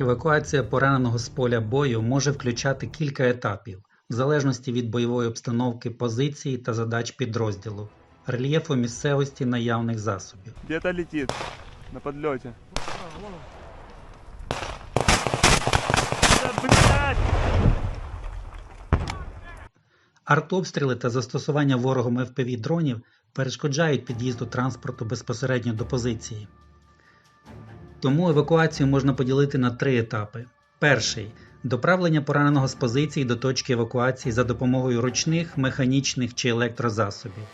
Евакуація пораненого з поля бою може включати кілька етапів, в залежності від бойової обстановки, позиції та задач підрозділу, рельєфу місцевості наявних засобів. Где-то летит на блядь! Артобстріли та застосування ворогом FPV дронів перешкоджають під'їзду транспорту безпосередньо до позиції. Тому евакуацію можна поділити на три етапи. Перший доправлення пораненого з позиції до точки евакуації за допомогою ручних, механічних чи електрозасобів.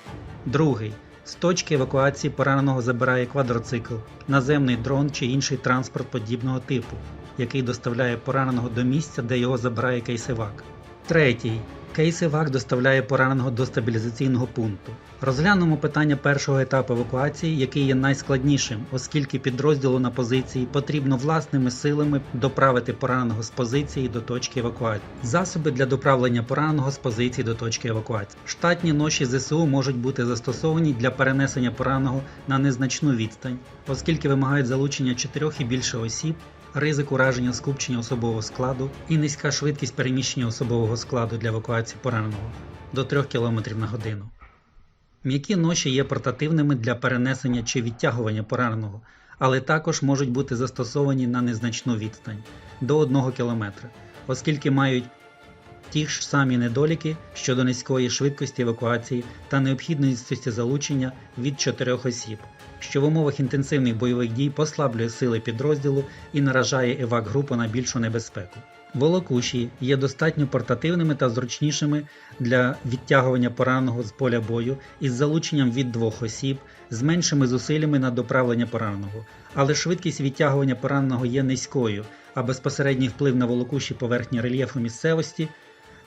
Другий з точки евакуації пораненого забирає квадроцикл, наземний дрон чи інший транспорт подібного типу, який доставляє пораненого до місця, де його забирає кейсевак. Третій. Кейсевак доставляє пораненого до стабілізаційного пункту. Розглянемо питання першого етапу евакуації, який є найскладнішим, оскільки підрозділу на позиції потрібно власними силами доправити пораненого з позиції до точки евакуації. Засоби для доправлення пораненого з позиції до точки евакуації. Штатні ноші ЗСУ можуть бути застосовані для перенесення пораненого на незначну відстань, оскільки вимагають залучення чотирьох і більше осіб ризик ураження скупчення особового складу і низька швидкість переміщення особового складу для евакуації пораненого до 3 км на годину. М'які ноші є портативними для перенесення чи відтягування пораненого, але також можуть бути застосовані на незначну відстань до 1 км, оскільки мають ті ж самі недоліки щодо низької швидкості евакуації та необхідності залучення від 4 осіб, що в умовах інтенсивних бойових дій послаблює сили підрозділу і наражає евак-групу на більшу небезпеку. Волокуші є достатньо портативними та зручнішими для відтягування пораненого з поля бою із залученням від двох осіб з меншими зусиллями на доправлення пораненого, але швидкість відтягування пораненого є низькою, а безпосередній вплив на волокуші поверхні рельєфу місцевості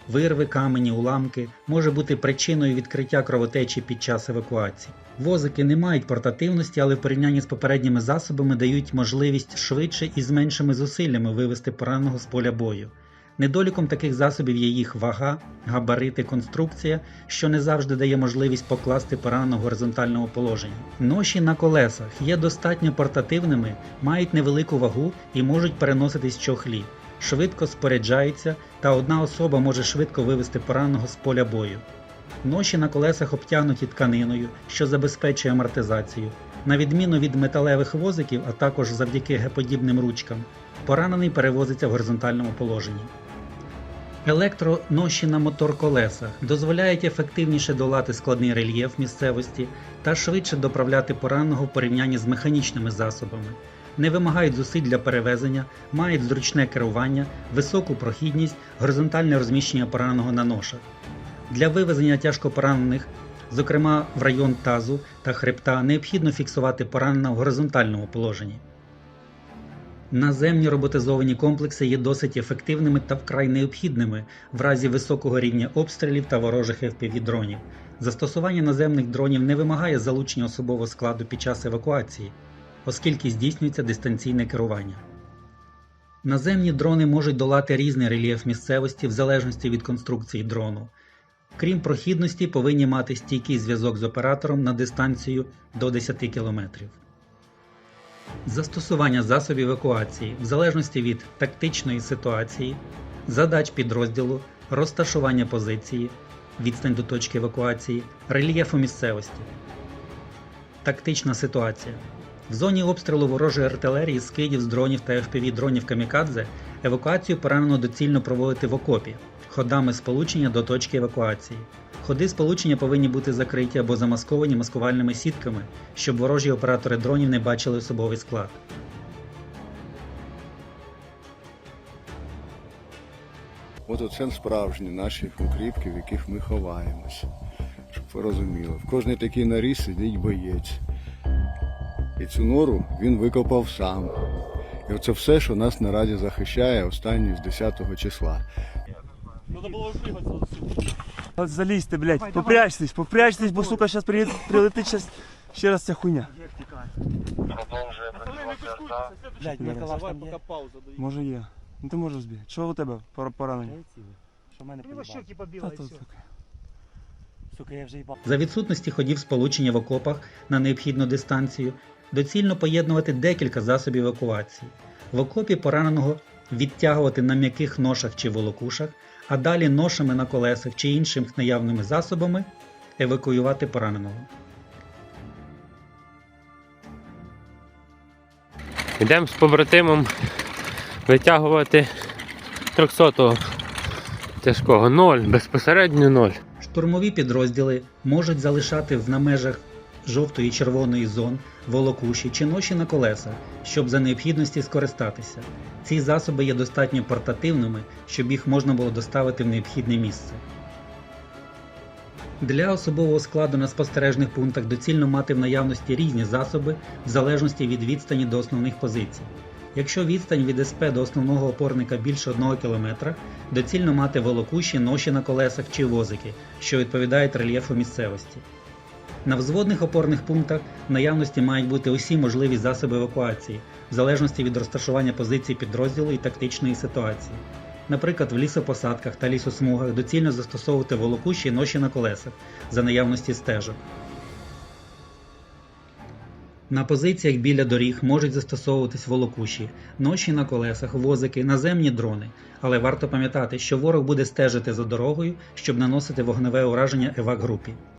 вирви, камені, уламки може бути причиною відкриття кровотечі під час евакуації. Возики не мають портативності, але в порівнянні з попередніми засобами дають можливість швидше і з меншими зусиллями вивести пораненого з поля бою. Недоліком таких засобів є їх вага, габарити, конструкція, що не завжди дає можливість покласти пораненого в горизонтальному положенні. Ноші на колесах є достатньо портативними, мають невелику вагу і можуть переноситись чохлі швидко споряджаються та одна особа може швидко вивести пораненого з поля бою. Ноші на колесах обтягнуті тканиною, що забезпечує амортизацію. На відміну від металевих возиків, а також завдяки геподібним ручкам, поранений перевозиться в горизонтальному положенні. Електроноші на мотор-колесах дозволяють ефективніше долати складний рельєф місцевості та швидше доправляти пораненого в порівнянні з механічними засобами не вимагають зусиль для перевезення, мають зручне керування, високу прохідність, горизонтальне розміщення пораненого на ношах. Для вивезення тяжко поранених, зокрема в район тазу та хребта, необхідно фіксувати пораненого в горизонтальному положенні. Наземні роботизовані комплекси є досить ефективними та вкрай необхідними в разі високого рівня обстрілів та ворожих FPV дронів. Застосування наземних дронів не вимагає залучення особового складу під час евакуації оскільки здійснюється дистанційне керування. Наземні дрони можуть долати різний рельєф місцевості в залежності від конструкції дрону. Крім прохідності, повинні мати стійкий зв'язок з оператором на дистанцію до 10 км. Застосування засобів евакуації в залежності від тактичної ситуації, задач підрозділу, розташування позиції, відстань до точки евакуації, рельєфу місцевості. Тактична ситуація. В зоні обстрілу ворожої артилерії, скидів з дронів та FPV дронів камікадзе евакуацію поранено доцільно проводити в окопі ходами сполучення до точки евакуації. Ходи сполучення повинні бути закриті або замасковані маскувальними сітками, щоб ворожі оператори дронів не бачили особовий склад. От оце справжні наші укріпки, в яких ми ховаємося. Щоб ви розуміли. В кожній такій норі сидить боєць. І цю нору він викопав сам. І оце все, що нас наразі захищає останні з 10 числа. Надо было выпрыгивать отсюда. Вот залезьте, блядь, попрячьтесь, попрячьтесь, бо, сука, сейчас при... прилетить сейчас ще раз ця хуйня. Блядь, Давай, Миколаш там пока є. пауза даю. Може є. Ну ти можеш збігти. Що у тебе пора- поранення? Я цілий. Що в мене У него поїбало? щеки побило Та и тут все. таке. Сука, я вже їбав. За відсутності ходів сполучення в окопах на необхідну дистанцію доцільно поєднувати декілька засобів евакуації. В окопі пораненого відтягувати на м'яких ношах чи волокушах, а далі ношами на колесах чи іншими наявними засобами евакуювати пораненого. Йдемо з побратимом витягувати 300-го тяжкого. Ноль, безпосередньо ноль. Штурмові підрозділи можуть залишати в на межах жовтої і червоної зон волокуші чи ноші на колесах, щоб за необхідності скористатися. Ці засоби є достатньо портативними, щоб їх можна було доставити в необхідне місце. Для особового складу на спостережних пунктах доцільно мати в наявності різні засоби в залежності від відстані до основних позицій. Якщо відстань від СП до основного опорника більше 1 км, доцільно мати волокуші, ноші на колесах чи возики, що відповідають рельєфу місцевості. На взводних опорних пунктах в наявності мають бути усі можливі засоби евакуації, в залежності від розташування позицій підрозділу і тактичної ситуації. Наприклад, в лісопосадках та лісосмугах доцільно застосовувати волокуші і ноші на колесах за наявності стежок. На позиціях біля доріг можуть застосовуватись волокуші, ноші на колесах, возики, наземні дрони. Але варто пам'ятати, що ворог буде стежити за дорогою, щоб наносити вогневе ураження евак групі.